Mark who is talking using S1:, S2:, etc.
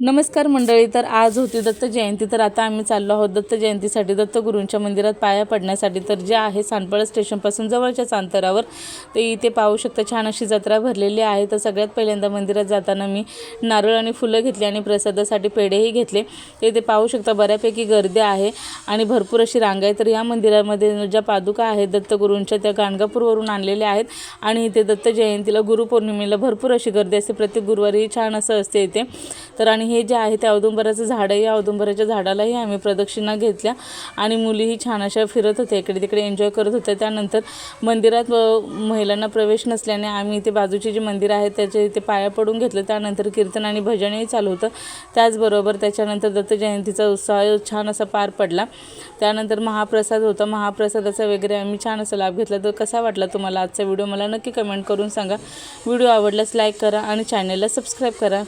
S1: नमस्कार मंडळी तर आज होती दत्त जयंती तर आता आम्ही चाललो आहोत दत्त जयंतीसाठी. दत्तगुरूंच्या मंदिरात पाया पडण्यासाठी तर जे आहे सानपळ स्टेशनपासून जवळच्याच अंतरावर ते इथे पाहू शकता. छान अशी जत्रा भरलेली आहे. तर सगळ्यात पहिल्यांदा मंदिरात जाताना मी नारळ आणि फुलं घेतली आणि प्रसादासाठी पेढेही घेतले. ते इथे पाहू शकता बऱ्यापैकी गर्दी आहे आणि भरपूर अशी रांग आहे तर या मंदिरामध्ये ज्या पादुका आहेत दत्तगुरूंच्या त्या गाणगापूरवरून आणलेल्या आहेत. आणि इथे दत्त जयंतीला गुरुपौर्णिमेला भरपूर अशी गर्दी असते. प्रत्येक गुरुवारी छान असं असते इथे. तर आणि आणि हे जे आहे ते औदुंबराचं झाड आहे या औदुंबराच्या झाडालाही आम्ही प्रदक्षिणा घेतल्या. आणि मुलीही छान अशा फिरत होत्या इकडे तिकडे एन्जॉय करत होत्या. त्यानंतर मंदिरात महिलांना प्रवेश नसल्याने आम्ही इथे बाजूचे जे मंदिर आहे त्याचे इथे पाया पडून घेतलं. त्यानंतर कीर्तन आणि भजनही चालू होतं. त्याचबरोबर त्याच्यानंतर दत्त जयंतीचा उत्साह छान असा पार पडला. त्यानंतर महाप्रसाद होता. महाप्रसादाचा वगैरे आम्ही छान असा लाभ घेतला. तर कसा वाटला तुम्हाला आजचा व्हिडिओ? मला नक्की कमेंट करून सांगा. व्हिडिओ आवडल्यास लाईक करा आणि चॅनलला सबस्क्राईब करा.